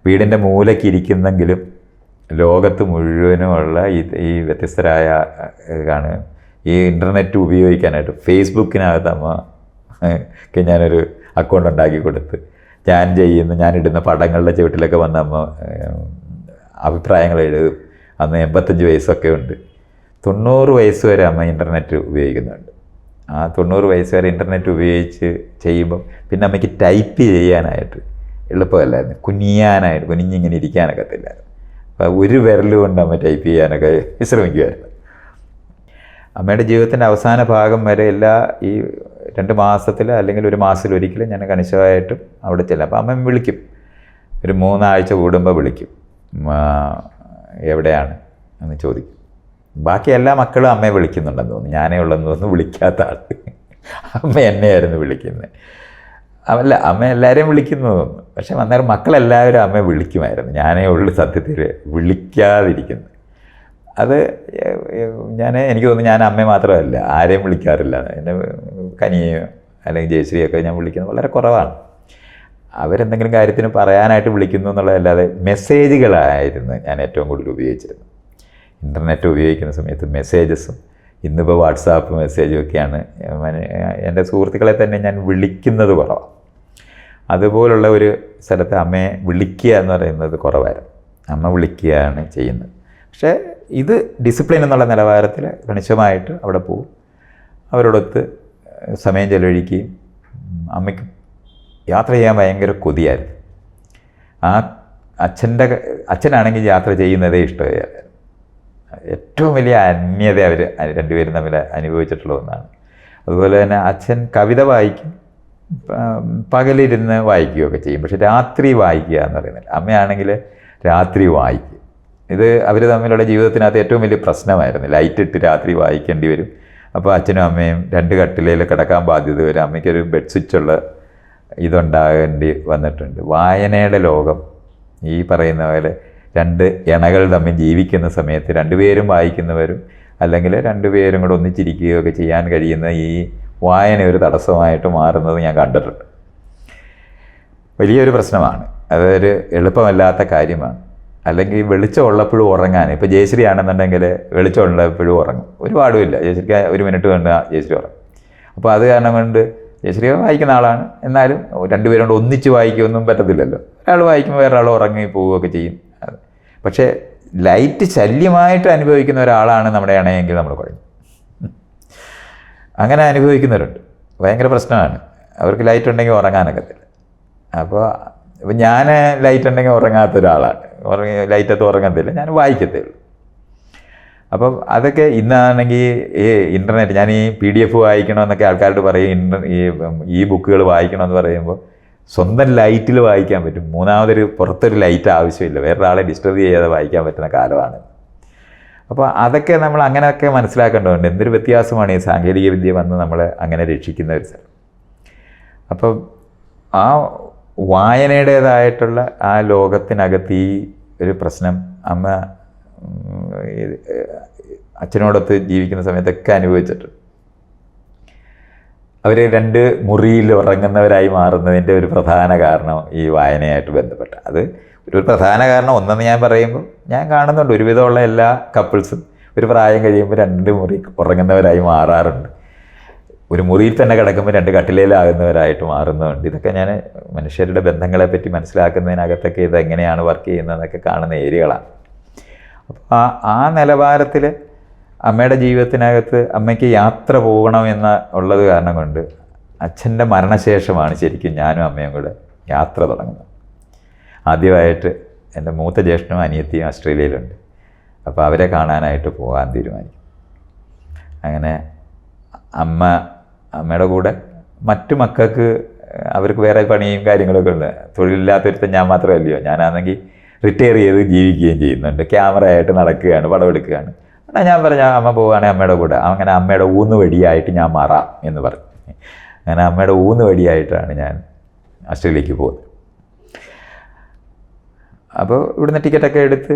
വീടിന്റെ മൂലയ്ക്ക് ഇരിക്കുന്നെങ്കിലും ലോകത്ത് മുഴുവനുമുള്ള ഈ ഈ വ്യത്യസ്തരായ ആണ് ഈ ഇന്റർനെറ്റ് ഉപയോഗിക്കാനായിട്ട് ഫേസ്ബുക്കിനകത്ത് അമ്മ ഞാനൊരു അക്കൗണ്ട് ഉണ്ടാക്കി കൊടുത്ത്. ഞാൻ ചെയ്യുന്ന ഞാനിടുന്ന പടങ്ങളുടെ ചുവട്ടിലൊക്കെ വന്ന അമ്മ അഭിപ്രായങ്ങൾ എഴുതും. അന്ന് എൺപത്തഞ്ച് വയസ്സൊക്കെ ഉണ്ട്. തൊണ്ണൂറ് വയസ്സ് വരെ അമ്മ ഇന്റർനെറ്റ് ഉപയോഗിക്കുന്നുണ്ട്. ആ തൊണ്ണൂറ് വയസ്സ് വരെ ഇന്റർനെറ്റ് ഉപയോഗിച്ച് ചെയ്യുമ്പം പിന്നെ അമ്മയ്ക്ക് ടൈപ്പ് ചെയ്യാനായിട്ട് എളുപ്പമല്ലായിരുന്നു. കുനിയാനായിട്ട് കുനിഞ്ഞിങ്ങനെ ഇരിക്കാനൊക്കത്തില്ലായിരുന്നു അപ്പോൾ ഒരു വിരൽ കൊണ്ട് അമ്മ ടൈപ്പ് ചെയ്യാനൊക്കെ ശ്രമിക്കുമായിരുന്നു അമ്മയുടെ ജീവിതത്തിന്റെ അവസാന ഭാഗം വരെ എല്ലാ ഈ രണ്ട് മാസത്തിൽ അല്ലെങ്കിൽ ഒരു മാസത്തിലൊരിക്കലും ഞാൻ കണിശമായിട്ടും അവിടെ ചെല്ലാം. അപ്പോൾ അമ്മ വിളിക്കും. ഒരു മൂന്നാഴ്ച കൂടുമ്പോൾ വിളിക്കും. എവിടെയാണ് എന്ന് ചോദിക്കും. ബാക്കി എല്ലാ മക്കളും അമ്മയെ വിളിക്കുന്നുണ്ടെന്ന് തോന്നുന്നു. ഞാനേ ഉള്ളെന്ന് തോന്നുന്നു വിളിക്കാത്ത ആൾ. അമ്മ എന്നെയായിരുന്നു വിളിക്കുന്നത്. അല്ല അമ്മ എല്ലാവരെയും വിളിക്കുന്നു തോന്നുന്നു. പക്ഷെ അന്നേരം മക്കളെല്ലാവരും അമ്മയെ വിളിക്കുമായിരുന്നു. ഞാനേ ഉള്ളു സത്യത്തിൽ വിളിക്കാതിരിക്കുന്നത്. അത് ഞാൻ എനിക്ക് തോന്നുന്നു ഞാൻ അമ്മയെ മാത്രമല്ല ആരെയും വിളിക്കാറില്ല. എന്റെ കനിയെയോ അല്ലെങ്കിൽ ജയശ്രീയൊക്കെ ഞാൻ വിളിക്കുന്നത് വളരെ കുറവാണ്. അവരെന്തെങ്കിലും കാര്യത്തിന് പറയാനായിട്ട് വിളിക്കുന്നു എന്നുള്ളതല്ലാതെ മെസ്സേജുകളായിരുന്നു ഞാൻ ഏറ്റവും കൂടുതൽ ഉപയോഗിച്ചിരുന്നത്. ഇന്റർനെറ്റ് ഉപയോഗിക്കുന്ന സമയത്ത് മെസ്സേജസും ഇന്നിപ്പോൾ വാട്സാപ്പ് മെസ്സേജും ഒക്കെയാണ് എന്റെ സുഹൃത്തുക്കളെ തന്നെ ഞാൻ വിളിക്കുന്നത് കുറവാണ്. അതുപോലുള്ള ഒരു സ്ഥലത്ത് അമ്മയെ വിളിക്കുക എന്ന് പറയുന്നത് കുറവായിരുന്നു. അമ്മ വിളിക്കുകയാണ് ചെയ്യുന്നത്. പക്ഷേ ഇത് ഡിസിപ്ലിൻ എന്നുള്ള നിലവാരത്തിൽ കണിശമായിട്ട് അവിടെ പോകും. അവരോടൊത്ത് സമയം ചെലവഴിക്കുകയും അമ്മയ്ക്ക് യാത്ര ചെയ്യാൻ ഭയങ്കര കൊതിയായിരുന്നു. ആ അച്ഛന്റെ അച്ഛനാണെങ്കിൽ യാത്ര ചെയ്യുന്നതേ ഇഷ്ടമായിരുന്നു ഏറ്റവും വലിയ അന്യത അവർ രണ്ടുപേരും തമ്മിൽ അനുഭവിച്ചിട്ടുള്ള ഒന്നാണ്. അതുപോലെ തന്നെ അച്ഛൻ കവിത വായിക്കും പകലിരുന്ന് വായിക്കുകയൊക്കെ ചെയ്യും. പക്ഷെ രാത്രി വായിക്കുക എന്ന് പറയുന്നില്ല. അമ്മയാണെങ്കിൽ രാത്രി വായിക്കും. ഇത് അവർ തമ്മിലുള്ള ജീവിതത്തിനകത്ത് ഏറ്റവും വലിയ പ്രശ്നമായിരുന്നു. ലൈറ്റ് ഇട്ട് രാത്രി വായിക്കേണ്ടി വരും. അപ്പോൾ അച്ഛനും അമ്മയും രണ്ട് കട്ടിലയിൽ കിടക്കാൻ ബാധ്യത വരും. അമ്മയ്ക്കൊരു ബെഡ് സ്വിച്ചുള്ള ഇതുണ്ടാകേണ്ടി വന്നിട്ടുണ്ട്. വായനയുടെ ലോകം ഈ പറയുന്ന പോലെ രണ്ട് ഇണകൾ തമ്മിൽ ജീവിക്കുന്ന സമയത്ത് രണ്ടുപേരും വായിക്കുന്നവരും അല്ലെങ്കിൽ രണ്ടുപേരും കൂടെ ഒന്നിച്ചിരിക്കുകയൊക്കെ ചെയ്യാൻ കഴിയുന്ന ഈ വായന ഒരു തടസ്സമായിട്ട് മാറുന്നത് ഞാൻ കണ്ടിട്ടുണ്ട്. വലിയൊരു പ്രശ്നമാണ്. അതൊരു എളുപ്പമല്ലാത്ത കാര്യമാണ്. അല്ലെങ്കിൽ വെളിച്ചം ഉള്ളപ്പോഴും ഉറങ്ങാൻ. ഇപ്പോൾ ജയശ്രീ ആണെന്നുണ്ടെങ്കിൽ വെളിച്ചം ഉള്ളപ്പോഴും ഉറങ്ങും. ഒരുപാടുമില്ല ജയശ്രീക്ക് ഒരു മിനിറ്റ് കൊണ്ട് ജയശ്രീ ഉറങ്ങും. അപ്പോൾ അത് കാരണം കൊണ്ട് ജയശ്രീ വായിക്കുന്ന ആളാണ്. എന്നാലും രണ്ടുപേരും കൊണ്ട് ഒന്നിച്ച് വായിക്കുമൊന്നും പറ്റത്തില്ലല്ലോ. ഒരാൾ വായിക്കുമ്പോൾ വേറൊരാൾ ഉറങ്ങി പോവുകയൊക്കെ ചെയ്യും. പക്ഷേ ലൈറ്റ് ശല്യമായിട്ട് അനുഭവിക്കുന്ന ഒരാളാണ് നമ്മുടെ ഇണയെങ്കിൽ നമ്മൾ കുഴഞ്ഞു അങ്ങനെ അനുഭവിക്കുന്നവരുണ്ട്. ഭയങ്കര പ്രശ്നമാണ്. അവർക്ക് ലൈറ്റ് ഉണ്ടെങ്കിൽ ഉറങ്ങാനൊക്കത്തില്ല. അപ്പോൾ ഞാൻ ലൈറ്റ് ഉണ്ടെങ്കിൽ ഉറങ്ങാത്ത ഒരാളാണ്. ഉറങ്ങി ലൈറ്റത്ത് ഉറങ്ങത്തില്ല. ഞാൻ വായിക്കത്തേ അപ്പം അതൊക്കെ ഇന്നാണെങ്കിൽ ഈ ഇന്റർനെറ്റ് ഞാൻ ഈ പി ഡി എഫ് വായിക്കണമെന്നൊക്കെ ആൾക്കാരോട് പറയും ഇന്റർ ഈ ഈ ബുക്കുകൾ വായിക്കണമെന്ന് പറയുമ്പോൾ സ്വന്തം ലൈറ്റിൽ വായിക്കാൻ പറ്റും. മൂന്നാമതൊരു പുറത്തൊരു ലൈറ്റ് ആവശ്യമില്ല. വേറൊരാളെ ഡിസ്റ്റർബ് ചെയ്യാതെ വായിക്കാൻ പറ്റുന്ന കാലമാണ്. അപ്പോൾ അതൊക്കെ നമ്മൾ അങ്ങനെയൊക്കെ മനസ്സിലാക്കേണ്ടതുണ്ട്. എന്തൊരു വ്യത്യാസമാണ് ഈ സാങ്കേതിക വിദ്യ വന്ന് നമ്മളെ അങ്ങനെ രക്ഷിക്കുന്ന ഒരു സ്ഥലം. അപ്പം ആ വായനയുടേതായിട്ടുള്ള ആ ലോകത്തിനകത്ത് ഈ ഒരു പ്രശ്നം. അമ്മ അച്ഛനോടൊത്ത് ജീവിക്കുന്ന സമയത്തൊക്കെ അനുഭവിച്ചിട്ടുണ്ട്. അവർ രണ്ട് മുറിയിൽ ഉറങ്ങുന്നവരായി മാറുന്നതിന്റെ ഒരു പ്രധാന കാരണം ഈ വായനയായിട്ട് ബന്ധപ്പെട്ട. അത് ഒരു പ്രധാന കാരണം ഒന്നെന്ന് ഞാൻ പറയുമ്പോൾ ഞാൻ കാണുന്നുണ്ട് ഒരുവിധമുള്ള എല്ലാ കപ്പിൾസും. ഒരു പ്രായം കഴിയുമ്പോൾ രണ്ട് മുറി ഉറങ്ങുന്നവരായി മാറാറുണ്ട്. ഒരു മുറിയിൽ തന്നെ കിടക്കുമ്പോൾ രണ്ട് കട്ടിലയിലാകുന്നവരായിട്ട് മാറുന്നുണ്ട് ഇതൊക്കെ ഞാൻ മനുഷ്യരുടെ ബന്ധങ്ങളെ പറ്റി മനസ്സിലാക്കുന്നതിനകത്തൊക്കെ ഇത് എങ്ങനെയാണ് വർക്ക് ചെയ്യുന്നതെന്നൊക്കെ കാണുന്ന ഏരിയകളാണ് അപ്പോൾ ആ ആ നിലവാരത്തിൽ അമ്മയുടെ ജീവിതത്തിനകത്ത് അമ്മയ്ക്ക് യാത്ര പോകണം എന്ന ഉള്ളത് കാരണം കൊണ്ട് അച്ഛന്റെ മരണശേഷമാണ് ശരിക്കും ഞാനും അമ്മയും കൂടെ യാത്ര തുടങ്ങുന്നത്. ആദ്യമായിട്ട് എന്റെ മൂത്ത ജ്യേഷ്ഠനും അനിയത്തിയും ഓസ്ട്രേലിയയിലുണ്ട് അപ്പോൾ അവരെ കാണാനായിട്ട് പോകാൻ തീരുമാനിക്കും അങ്ങനെ അമ്മ അമ്മയുടെ കൂടെ മറ്റു മക്കൾക്ക് അവർക്ക് വേറെ പണിയും കാര്യങ്ങളൊക്കെ ഉണ്ട്. തൊഴിലില്ലാത്തൊരുത്തൻ ഞാൻ മാത്രമല്ലയോ. ഞാനാണെങ്കിൽ റിട്ടയർ ചെയ്ത് ജീവിക്കുകയും ചെയ്യുന്നുണ്ട്. ക്യാമറ ആയിട്ട് നടക്കുകയാണ് പടം എടുക്കുകയാണ് എന്നാൽ ഞാൻ പറഞ്ഞ അമ്മ പോവുകയാണെങ്കിൽ അമ്മയുടെ കൂടെ. അങ്ങനെ അമ്മയുടെ ഊന്ന് വെടിയായിട്ട് ഞാൻ മാറാം എന്ന് പറഞ്ഞു. അങ്ങനെ അമ്മയുടെ ഊന്ന് വെടിയായിട്ടാണ് ഞാൻ ഓസ്ട്രേലിയക്ക് പോകുന്നത്. അപ്പോൾ ഇവിടുന്ന് ടിക്കറ്റൊക്കെ എടുത്ത്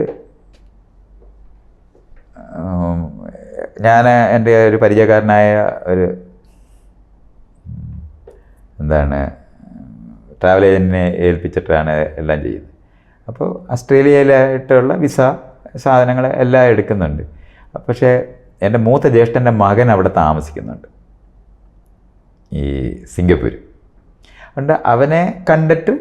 ഞാൻ എന്റെ ഒരു പരിചയക്കാരനായ ഒരു എന്താണ് ട്രാവൽ ഏജന്റിനെ ഏൽപ്പിച്ചിട്ടാണ് എല്ലാം ചെയ്യുന്നത്. അപ്പോൾ ഓസ്ട്രേലിയയിലായിട്ടുള്ള വിസ സാധനങ്ങൾ എല്ലാം എടുക്കുന്നുണ്ട്. പക്ഷേ എന്റെ മൂത്ത ജ്യേഷ്ഠന്റെ മകൻ അവിടെ താമസിക്കുന്നുണ്ട്. ഈ സിംഗപ്പൂർ. അതുകൊണ്ട് അവനെ കണ്ടിട്ട്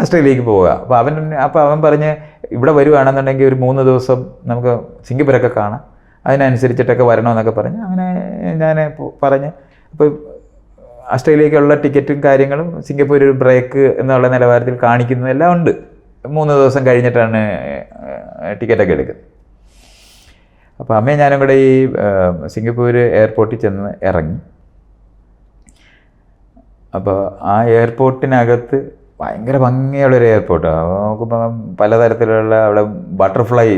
ഓസ്ട്രേലിയക്ക് പോവുക. അപ്പോൾ അവൻ അപ്പോൾ അവൻ പറഞ്ഞ് ഇവിടെ വരുവാണെന്നുണ്ടെങ്കിൽ ഒരു മൂന്ന് ദിവസം നമുക്ക് സിംഗപ്പൂരൊക്കെ കാണാം. അതിനനുസരിച്ചിട്ടൊക്കെ വരണമെന്നൊക്കെ പറഞ്ഞ് അങ്ങനെ ഞാൻ പറഞ്ഞ്. അപ്പോൾ ഓസ്ട്രേലിയക്കുള്ള ടിക്കറ്റും കാര്യങ്ങളും സിംഗപ്പൂർ ഒരു ബ്രേക്ക് എന്നുള്ള നിലവാരത്തിൽ കാണിക്കുന്നതെല്ലാം ഉണ്ട്. മൂന്ന് ദിവസം കഴിഞ്ഞിട്ടാണ് ടിക്കറ്റൊക്കെ എടുക്കുന്നത്. അപ്പോൾ അമ്മയും ഞാനും കൂടെ ഈ സിംഗപ്പൂർ എയർപോർട്ടിൽ ചെന്ന് ഇറങ്ങി. അപ്പോൾ ആ എയർപോർട്ടിനകത്ത് ഭയങ്കര ഭംഗിയുള്ളൊരു എയർപോർട്ടാണ് നോക്കുമ്പോൾ പലതരത്തിലുള്ള അവിടെ ബട്ടർഫ്ലൈ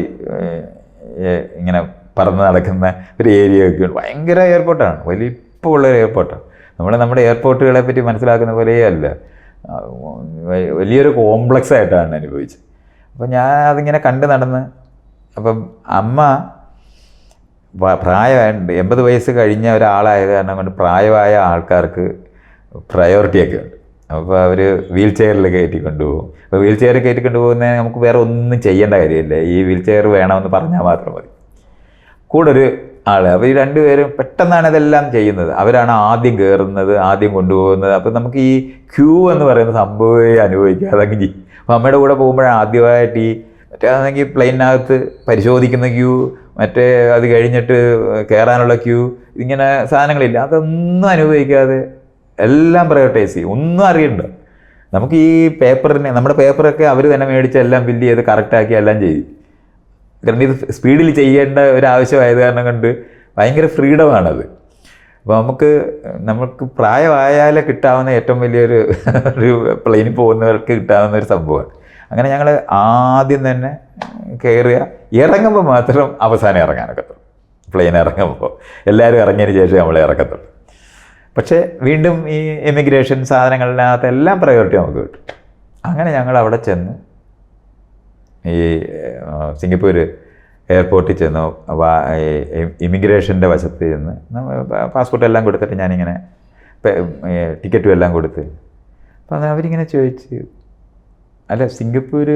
ഇങ്ങനെ പറന്ന് നടക്കുന്ന ഒരു ഏരിയ ഒക്കെ ഉണ്ട്. ഭയങ്കര എയർപോർട്ടാണ് വലിപ്പമുള്ള ഒരു എയർപോർട്ടാണ് നമ്മൾ നമ്മുടെ എയർപോർട്ടുകളെ പറ്റി മനസ്സിലാക്കുന്ന പോലെയേ അല്ല. വലിയൊരു കോംപ്ലക്സ് ആയിട്ടാണ് അനുഭവിച്ചത്. അപ്പോൾ ഞാൻ അതിങ്ങനെ കണ്ട് നടന്ന് അപ്പം അമ്മ പ്രായമായിട്ടുണ്ട്. എൺപത് വയസ്സ് കഴിഞ്ഞ ഒരാളായത് കാരണം കൊണ്ട് പ്രായമായ ആൾക്കാർക്ക് പ്രയോറിറ്റിയൊക്കെ ഉണ്ട്. അപ്പോൾ അവർ വീൽ ചെയറിൽ കയറ്റി കൊണ്ടുപോകും. അപ്പോൾ വീൽ ചെയറിൽ കയറ്റി കൊണ്ടുപോകുന്നതിന് നമുക്ക് വേറെ ഒന്നും ചെയ്യേണ്ട കാര്യമില്ല. ഈ വീൽ ചെയർ വേണമെന്ന് പറഞ്ഞാൽ മാത്രം മതി. കൂടെ ഒരു ആൾ. അപ്പോൾ ഈ രണ്ടുപേരും പെട്ടെന്നാണ് ഇതെല്ലാം ചെയ്യുന്നത്. അവരാണ് ആദ്യം കയറുന്നത് ആദ്യം കൊണ്ടുപോകുന്നത്. അപ്പോൾ നമുക്ക് ഈ ക്യൂ എന്ന് പറയുന്ന സംഭവമേ അനുഭവിക്കാതെ അപ്പോൾ അമ്മയുടെ കൂടെ പോകുമ്പോഴാണ് ആദ്യമായിട്ട് ഈ മറ്റേതാണെങ്കിൽ പ്ലെയിനകത്ത് പരിശോധിക്കുന്ന ക്യൂ മറ്റേ അത് കഴിഞ്ഞിട്ട് കയറാനുള്ള ക്യൂ ഇങ്ങനെ സാധനങ്ങളില്ല. അതൊന്നും അനുഭവിക്കാതെ എല്ലാം പ്രയോറിറ്റൈസ് ചെയ്യും. ഒന്നും അറിയണ്ട. നമുക്ക് ഈ പേപ്പറിനെ നമ്മുടെ പേപ്പറൊക്കെ അവർ തന്നെ മേടിച്ച് എല്ലാം ഫില്ല് ചെയ്ത് കറക്റ്റാക്കി എല്ലാം ചെയ്യും. കാരണം ഇത് സ്പീഡിൽ ചെയ്യേണ്ട ഒരു ആവശ്യമായത് കാരണം കൊണ്ട് ഭയങ്കര ഫ്രീഡമാണത് അപ്പോൾ നമുക്ക് നമുക്ക് പ്രായമായാലേ കിട്ടാവുന്ന ഏറ്റവും വലിയൊരു [laughs] ഒരു പ്ലെയിനിൽ പോകുന്നവർക്ക് കിട്ടാവുന്ന ഒരു സംഭവമാണ്. അങ്ങനെ ഞങ്ങൾ ആദ്യം തന്നെ കയറുക ഇറങ്ങുമ്പോൾ മാത്രം അവസാനം ഇറങ്ങാനൊക്കത്തുള്ളൂ. പ്ലെയിൻ ഇറങ്ങുമ്പോൾ എല്ലാവരും ഇറങ്ങിയതിന് ശേഷം നമ്മൾ ഇറക്കത്തുള്ളൂ പക്ഷേ വീണ്ടും ഈ ഇമിഗ്രേഷൻ സാധനങ്ങളിനകത്ത് എല്ലാം പ്രയോറിറ്റി നമുക്ക് കിട്ടും. അങ്ങനെ ഞങ്ങൾ അവിടെ ചെന്ന് ഈ സിംഗപ്പൂർ എയർപോർട്ടിൽ ചെന്ന്. ഇമിഗ്രേഷന്റെ വശത്ത് ചെന്ന് പാസ്പോർട്ട് എല്ലാം കൊടുത്തിട്ട് ഞാനിങ്ങനെ ടിക്കറ്റും എല്ലാം കൊടുത്ത്. അപ്പോൾ അത് അവരിങ്ങനെ ചോദിച്ച് അല്ല സിംഗപ്പൂർ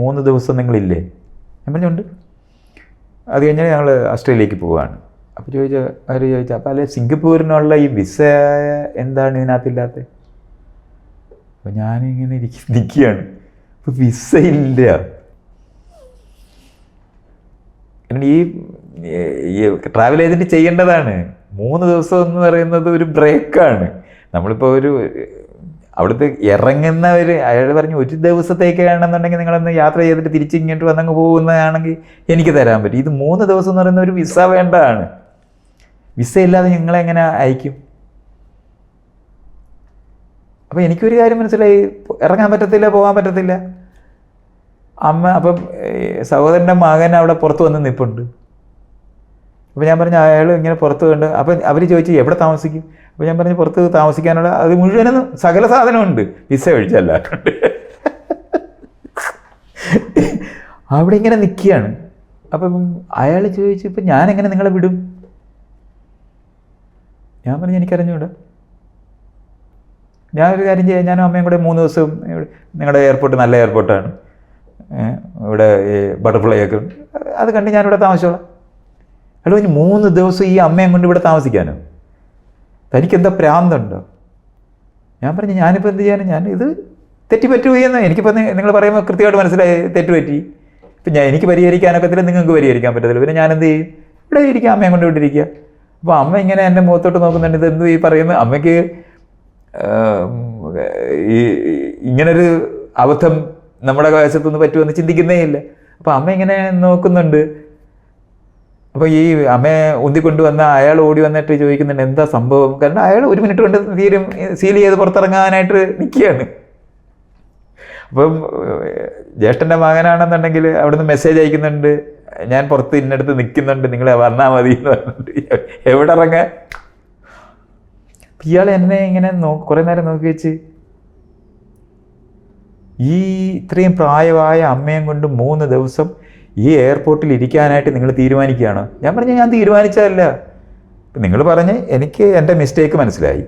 മൂന്ന് ദിവസം നിങ്ങളില്ലേ? ഞാൻ പറഞ്ഞുണ്ട്. അത് കഴിഞ്ഞാൽ ഞങ്ങൾ ഓസ്ട്രേലിയക്ക് പോവുകയാണ് അപ്പോൾ ചോദിച്ച അവർ ചോദിച്ചു അപ്പോൾ അല്ലെ സിംഗപ്പൂരിനുള്ള ഈ വിസ എന്താണ് ഇതിനകത്തില്ലാത്തത് അപ്പോൾ ഞാനിങ്ങനെ ഇരിക്കുകയാണ് അപ്പോൾ വിസ ഇല്ല ഈ ഈ ട്രാവൽ ഏജന്റ് ചെയ്യേണ്ടതാണ്. മൂന്ന് ദിവസം എന്ന് പറയുന്നത് ഒരു ബ്രേക്കാണ് നമ്മളിപ്പോൾ ഒരു അവിടുത്തെ ഇറങ്ങുന്നവർ അയാൾ പറഞ്ഞു ഒരു ദിവസത്തേക്കാണെന്നുണ്ടെങ്കിൽ നിങ്ങളൊന്ന് യാത്ര ചെയ്തിട്ട് തിരിച്ച് ഇങ്ങോട്ട് വന്നങ്ങ് പോകുന്നതാണെങ്കിൽ എനിക്ക് തരാൻ പറ്റും. ഇത് മൂന്ന് ദിവസം എന്ന് പറയുന്ന ഒരു വിസ വേണ്ടതാണ്. വിസ ഇല്ലാതെ നിങ്ങളെങ്ങനെ അയക്കും? അപ്പോൾ എനിക്കൊരു കാര്യം മനസ്സിലായി. ഇറങ്ങാൻ പറ്റത്തില്ല പോകാൻ പറ്റത്തില്ല. അമ്മ അപ്പം സഹോദരന്റെ മകൻ അവിടെ പുറത്ത് വന്ന് നിൽപ്പുണ്ട് അപ്പോൾ ഞാൻ പറഞ്ഞു അയാൾ ഇങ്ങനെ പുറത്ത് കണ്ട് അപ്പം അവർ ചോദിച്ചു എവിടെ താമസിക്കും? അപ്പോൾ ഞാൻ പറഞ്ഞു പുറത്ത് താമസിക്കാനുള്ള അത് മുഴുവനും സകല സാധനമുണ്ട്. വിസ ഒഴിച്ചല്ലാട്ടുണ്ട് അവിടെ ഇങ്ങനെ നിൽക്കുകയാണ് അപ്പം അയാൾ ചോദിച്ചു ഇപ്പം ഞാൻ എങ്ങനെ നിങ്ങളെ വിടും? ഞാൻ പറഞ്ഞു എനിക്കറിഞ്ഞൂടാ ഞാനൊരു കാര്യം ചെയ്യാം. ഞാനും അമ്മയും കൂടെ മൂന്ന് ദിവസം നിങ്ങളുടെ എയർപോർട്ട് നല്ല എയർപോർട്ടാണ്. ഇവിടെ ഈ ബട്ടർഫ്ലൈ ഒക്കെ അത് കണ്ട് ഞാനിവിടെ താമസിച്ചോളാം. അയാൾ പറഞ്ഞു മൂന്ന് ദിവസം ഈ അമ്മയും കൊണ്ട് ഇവിടെ താമസിക്കാനോ? തനിക്കെന്താ പ്രാന്തുണ്ടോ? ഞാൻ പറഞ്ഞു ഞാനിപ്പോൾ എന്ത് ചെയ്യാനും? ഞാൻ ഇത് തെറ്റിപ്പറ്റുകയെന്ന് എനിക്കിപ്പോൾ നിങ്ങൾ പറയുമ്പോൾ കൃത്യമായിട്ട് മനസ്സിലായി തെറ്റുപറ്റി. ഇപ്പം ഞാൻ എനിക്ക് പരിഹരിക്കാനൊക്കത്തില്ല നിങ്ങൾക്ക് പരിഹരിക്കാൻ പറ്റത്തില്ല. പിന്നെ ഞാൻ എന്ത് ചെയ്യും? ഇവിടെ ഇരിക്കുക അമ്മയും കൊണ്ട് ഇവിടെ ഇരിക്കുക. അപ്പോൾ അമ്മ ഇങ്ങനെ എന്റെ മുഖത്തോട്ട് നോക്കുന്നുണ്ട് ഇത് എന്ത് ഈ പറയുന്നത്? അമ്മയ്ക്ക് ഈ ഇങ്ങനൊരു അബദ്ധം നമ്മുടെ വശത്തുനിന്ന് പറ്റുമെന്ന് ചിന്തിക്കുന്നേ ഇല്ല. അപ്പോൾ അമ്മ ഇങ്ങനെ നോക്കുന്നുണ്ട്. അപ്പോൾ ഈ അമ്മയെ ഉന്തിക്കൊണ്ടുവന്ന അയാൾ ഓടി വന്നിട്ട് ചോദിക്കുന്നുണ്ട് എന്താ സംഭവം? കാരണം അയാൾ ഒരു മിനിറ്റ് കൊണ്ട് തീരും സീൽ ചെയ്ത് പുറത്തിറങ്ങാനായിട്ട് നിൽക്കുകയാണ്. അപ്പം ജ്യേഷ്ഠന്റെ മകനാണെന്നുണ്ടെങ്കിൽ അവിടുന്ന് മെസ്സേജ് അയക്കുന്നുണ്ട് ഞാൻ പുറത്ത് ഇന്നടുത്ത് നിൽക്കുന്നുണ്ട് നിങ്ങളെ വന്നാൽ മതി എന്ന് പറഞ്ഞിട്ട്. എവിടെ ഇറങ്ങാൻ ഇയാൾ എന്നെ ഇങ്ങനെ നോ കുറേ നേരം നോക്കി വെച്ച് ഈ ഇത്രയും പ്രായമായ അമ്മയും കൊണ്ട് മൂന്ന് ദിവസം ഈ എയർപോർട്ടിൽ ഇരിക്കാനായിട്ട് നിങ്ങൾ തീരുമാനിക്കുകയാണ്. ഞാൻ പറഞ്ഞു ഞാൻ തീരുമാനിച്ചതല്ല. നിങ്ങൾ പറഞ്ഞ് എനിക്ക് എന്റെ മിസ്റ്റേക്ക് മനസ്സിലായി.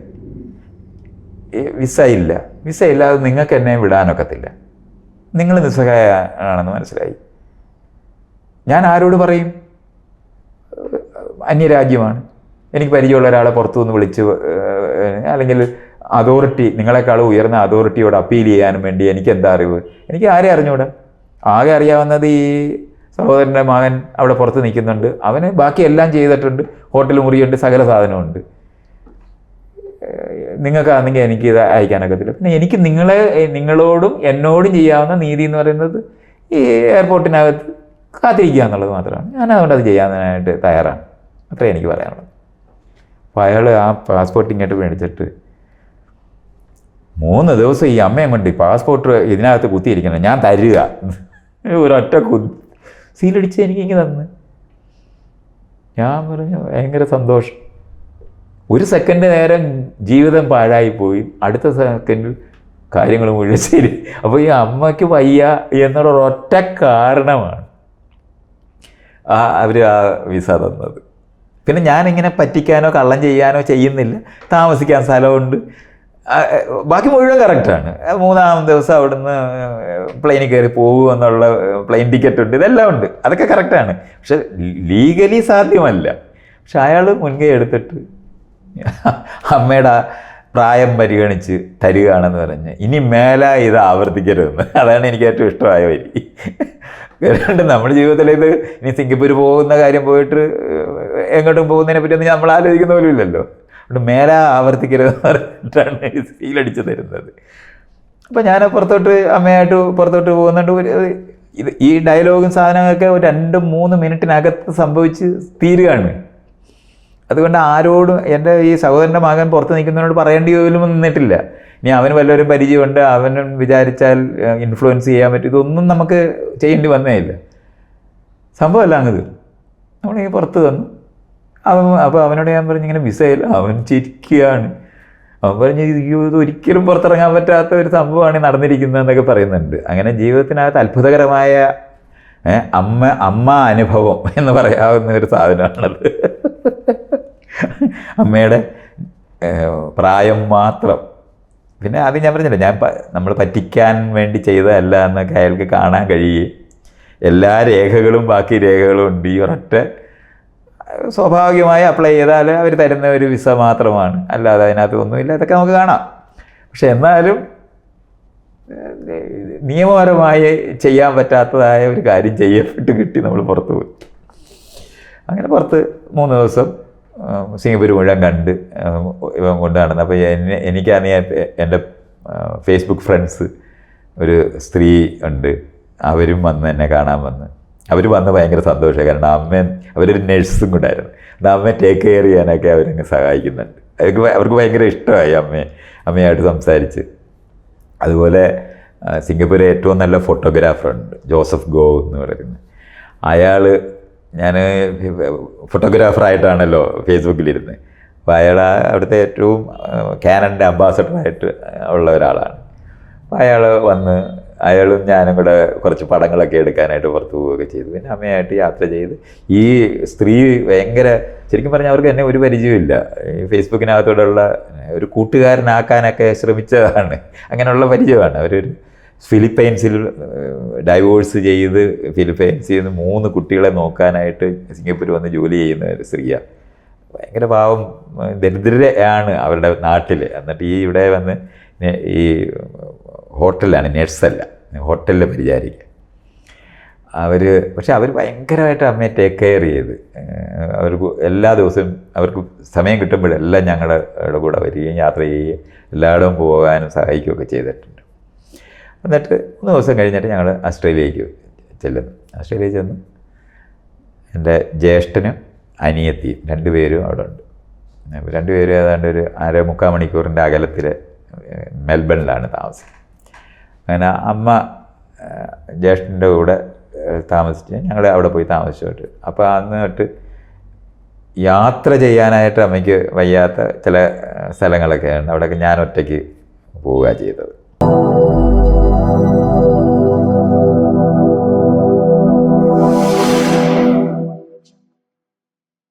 വിസ ഇല്ല. വിസ ഇല്ലാതെ നിങ്ങൾക്ക് എന്നെ വിടാനൊക്കത്തില്ല. നിങ്ങൾ നിസ്സഹായ ആണെന്ന് മനസ്സിലായി. ഞാൻ ആരോട് പറയും? അന്യരാജ്യമാണ്. എനിക്ക് പരിചയമുള്ള ഒരാളെ പുറത്തുനിന്ന് വിളിച്ച് അല്ലെങ്കിൽ അതോറിറ്റി നിങ്ങളെക്കാളും ഉയർന്ന അതോറിറ്റിയോട് അപ്പീൽ ചെയ്യാനും വേണ്ടി എനിക്ക് എന്താ അറിവ്? എനിക്ക് ആരെ അറിഞ്ഞൂടാ? ആകെ അറിയാവുന്നത് ഈ സഹോദരന്റെ മകൻ അവിടെ പുറത്ത് നിൽക്കുന്നുണ്ട്. അവന് ബാക്കി എല്ലാം ചെയ്തിട്ടുണ്ട്. ഹോട്ടൽ മുറിയുണ്ട് സകല സാധനമുണ്ട് നിങ്ങൾക്കാണെങ്കിൽ എനിക്ക് ഇത് അയക്കാനൊക്കത്തില്ല. പിന്നെ എനിക്ക് നിങ്ങളെ നിങ്ങളോടും എന്നോടും ചെയ്യാവുന്ന നീതി എന്ന് പറയുന്നത് ഈ എയർപോർട്ടിനകത്ത് കാത്തിരിക്കുക എന്നുള്ളത് മാത്രമാണ്. ഞാൻ അതുകൊണ്ട് അത് ചെയ്യാനായിട്ട് തയ്യാറാണ്. അത്രേ എനിക്ക് പറയാനുള്ളത് അപ്പോൾ അയാൾ ആ പാസ്പോർട്ട് ഇങ്ങോട്ട് മേടിച്ചിട്ട് മൂന്ന് ദിവസം ഈ അമ്മയും കൊണ്ട് പാസ്പോർട്ട് ഇതിനകത്ത് കുത്തിയിരിക്കണം ഞാൻ തരിക. ഒരൊറ്റ കു സീലടിച്ച് എനിക്ക് ഇങ്ങനെ തന്ന്. ഞാൻ പറഞ്ഞു ഭയങ്കര സന്തോഷം. ഒരു സെക്കൻഡ് നേരം ജീവിതം പാഴായിപ്പോയി. അടുത്ത സെക്കൻഡിൽ കാര്യങ്ങൾ മുഴുവൻ ശരി. അപ്പോൾ ഈ അമ്മയ്ക്ക് വയ്യ എന്നുള്ള ഒറ്റ കാരണമാണ് ആ അവർ ആ വിസ തന്നത്. പിന്നെ ഞാനിങ്ങനെ പറ്റിക്കാനോ കള്ളം ചെയ്യാനോ ചെയ്യുന്നില്ല. താമസിക്കാൻ സ്ഥലമുണ്ട്. ബാക്കി മുഴുവൻ കറക്റ്റാണ് മൂന്നാം ദിവസം അവിടുന്ന് പ്ലെയിനിൽ കയറി പോകുമെന്നുള്ള പ്ലെയിൻ ടിക്കറ്റ് ഉണ്ട്. ഇതെല്ലാം ഉണ്ട്. അതൊക്കെ കറക്റ്റാണ് പക്ഷെ ലീഗലി സാധ്യമല്ല. പക്ഷെ അയാൾ മുൻകൈ എടുത്തിട്ട് അമ്മയുടെ പ്രായം പരിഗണിച്ച് തരികയാണെന്ന് പറഞ്ഞ് ഇനി മേല ഇത് ആവർത്തിക്കരുതെന്ന്. അതാണ് എനിക്ക് ഏറ്റവും ഇഷ്ടമായ വരി. കാരണം നമ്മുടെ ജീവിതത്തിൽ ഇത് ഇനി സിംഗപ്പൂർ പോകുന്ന കാര്യം പോയിട്ട് എങ്ങോട്ടും പോകുന്നതിനെ പറ്റി ഒന്നും നമ്മൾ ആലോചിക്കുന്ന പോലും ഇല്ലല്ലോ. അതുകൊണ്ട് മേല ആവർത്തിക്കരുതെന്ന് പറഞ്ഞിട്ടാണ് സീലടിച്ച് തരുന്നത്. അപ്പോൾ ഞാൻ പുറത്തോട്ട് അമ്മയായിട്ട് പുറത്തോട്ട് പോകുന്നുണ്ട്. ഇത് ഈ ഡയലോഗും സാധനങ്ങളൊക്കെ ഒരു രണ്ട് മൂന്ന് മിനിറ്റിനകത്ത് സംഭവിച്ച് തീരുകയാണ്. അതുകൊണ്ട് ആരോടും എന്റെ ഈ സഹോദരന്റെ മകൻ പുറത്ത് നിൽക്കുന്നതിനോട് പറയേണ്ടി പോലും നിന്നിട്ടില്ല. ഇനി അവന് വല്ലവരും പരിചയമുണ്ട് അവനും വിചാരിച്ചാൽ ഇൻഫ്ലുവൻസ് ചെയ്യാൻ പറ്റും. ഇതൊന്നും നമുക്ക് ചെയ്യേണ്ടി വന്നേ ഇല്ല. സംഭവമല്ല അങ്ങ് നമ്മൾ ഈ പുറത്ത് വന്നു. അവൻ അപ്പോൾ അവനോട് ഞാൻ പറഞ്ഞു ഇങ്ങനെ മിസ്സായില്ല അവൻ ചിരിക്കുകയാണ്. അവൻ പറഞ്ഞു "അയ്യോ, ഇത് ഒരിക്കലും പുറത്തിറങ്ങാൻ പറ്റാത്ത ഒരു സംഭവമാണ് നടന്നിരിക്കുന്നത് എന്നൊക്കെ പറയുന്നുണ്ട്. അങ്ങനെ ജീവിതത്തിനകത്ത് അത്ഭുതകരമായ അമ്മ അമ്മ അനുഭവം എന്ന് പറയാവുന്ന ഒരു സാധനമാണത്. അമ്മയുടെ പ്രായം മാത്രം. പിന്നെ അത് ഞാൻ പറഞ്ഞില്ല ഞാൻ നമ്മൾ പറ്റിക്കാൻ വേണ്ടി ചെയ്തതല്ല എന്നൊക്കെ അയാൾക്ക് കാണാൻ കഴിയുകയും എല്ലാ രേഖകളും ബാക്കി രേഖകളും ഉണ്ട്. ഈ ഒരൊറ്റ സ്വാഭാവികമായി അപ്ലൈ ചെയ്താൽ അവർ തരുന്ന ഒരു വിസ മാത്രമാണ്. അല്ലാതെ അതിനകത്ത് ഒന്നുമില്ല. ഇതൊക്കെ നമുക്ക് കാണാം. പക്ഷെ എന്നാലും നിയമപരമായി ചെയ്യാൻ പറ്റാത്തതായ ഒരു കാര്യം ചെയ്യപ്പെട്ട് കിട്ടി നമ്മൾ പുറത്ത് പോയി. അങ്ങനെ പുറത്ത് മൂന്ന് ദിവസം സിംഗപ്പൂർ മുഴുവൻ കണ്ട് ഇവൻ കൊണ്ട് നടന്നു. അപ്പോൾ എന്നെ എനിക്കാണെങ്കിൽ എന്റെ ഫേസ്ബുക്ക് ഫ്രണ്ട്സ് ഒരു സ്ത്രീ ഉണ്ട്. അവരും വന്ന് എന്നെ കാണാൻ വന്ന്. അവർ വന്ന് ഭയങ്കര സന്തോഷമായി. കാരണം അമ്മ അവരൊരു നഴ്സും കൂടായിരുന്നു എന്നാൽ അമ്മയെ ടേക്ക് കെയർ ചെയ്യാനൊക്കെ അവരങ്ങ് സഹായിക്കുന്നുണ്ട്. അവർക്ക് അവർക്ക് ഭയങ്കര ഇഷ്ടമായി അമ്മയെ അമ്മയായിട്ട് സംസാരിച്ച്. അതുപോലെ സിംഗപ്പൂരിലെ ഏറ്റവും നല്ല ഫോട്ടോഗ്രാഫർ ഉണ്ട് ജോസഫ് ഗോ എന്ന് പറയുന്നത് അയാൾ ഞാൻ ഫോട്ടോഗ്രാഫറായിട്ടാണല്ലോ ഫേസ്ബുക്കിലിരുന്നത് അപ്പോൾ അയാൾ അവിടുത്തെ ഏറ്റവും ക്യാനന്റെ അംബാസഡറായിട്ട് ഉള്ള ഒരാളാണ്. അപ്പോൾ അയാൾ വന്ന് അയാളും ഞാനും കൂടെ കുറച്ച് പടങ്ങളൊക്കെ എടുക്കാനായിട്ട് പുറത്തു പോവുകയൊക്കെ ചെയ്തു. പിന്നെ അമ്മയായിട്ട് യാത്ര ചെയ്ത് ഈ സ്ത്രീ ഭയങ്കര ശരിക്കും പറഞ്ഞാൽ അവർക്ക് എന്നെ ഒരു പരിചയമില്ല ഈ ഫേസ്ബുക്കിനകത്തോടുള്ള ഒരു കൂട്ടുകാരനാക്കാനൊക്കെ ശ്രമിച്ചതാണ്. അങ്ങനെയുള്ള പരിചയമാണ്. അവരൊരു ഫിലിപ്പൈൻസിൽ ഡൈവോഴ്സ് ചെയ്ത് ഫിലിപ്പൈൻസിൽ നിന്ന് മൂന്ന് കുട്ടികളെ നോക്കാനായിട്ട് സിംഗപ്പൂർ വന്ന് ജോലി ചെയ്യുന്ന ഒരു സ്ത്രീയാണ് ഭയങ്കര പാവം ദരിദ്രയാണ് അവരുടെ നാട്ടിൽ എന്നിട്ട് ഈ ഇവിടെ വന്ന് ഈ ഹോട്ടലാണ് നേഴ്സല്ല. ഹോട്ടലിൽ പരിചാരിക്കുക അവർ പക്ഷെ അവർ ഭയങ്കരമായിട്ട് അമ്മയെ ടേക്ക് കെയർ ചെയ്ത്. അവർക്ക് എല്ലാ ദിവസവും അവർക്ക് സമയം കിട്ടുമ്പോഴെല്ലാം ഞങ്ങളുടെ കൂടെ വരികയും യാത്ര ചെയ്യുകയും എല്ലായിടവും പോകാനും സഹായിക്കുകയൊക്കെ ചെയ്തിട്ടുണ്ട്. എന്നിട്ട് മൂന്ന് ദിവസം കഴിഞ്ഞിട്ട് ഞങ്ങൾ ഓസ്ട്രേലിയയ്ക്ക് ചെല്ലുന്നു. ഓസ്ട്രേലിയയിൽ ചെന്ന് എന്റെ ജ്യേഷ്ഠനും അനിയത്തിയും രണ്ടുപേരും അവിടെ ഉണ്ട്. രണ്ടുപേരും ഏതാണ്ട് ഒരു അര മുക്കാൽ മണിക്കൂറിന്റെ അകലത്തിൽ മെൽബണിലാണ് താമസം അങ്ങനെ അമ്മ ജ്യേഷ്ഠന്റെ കൂടെ താമസിച്ച് ഞങ്ങൾ അവിടെ പോയി താമസിച്ചിട്ട്. അപ്പോൾ അന്ന് തൊട്ട് യാത്ര ചെയ്യാനായിട്ട് അമ്മയ്ക്ക് വയ്യാത്ത ചില സ്ഥലങ്ങളൊക്കെ ഉണ്ട് അവിടെയൊക്കെ ഞാൻ ഒറ്റയ്ക്ക് പോവുക ചെയ്തത്.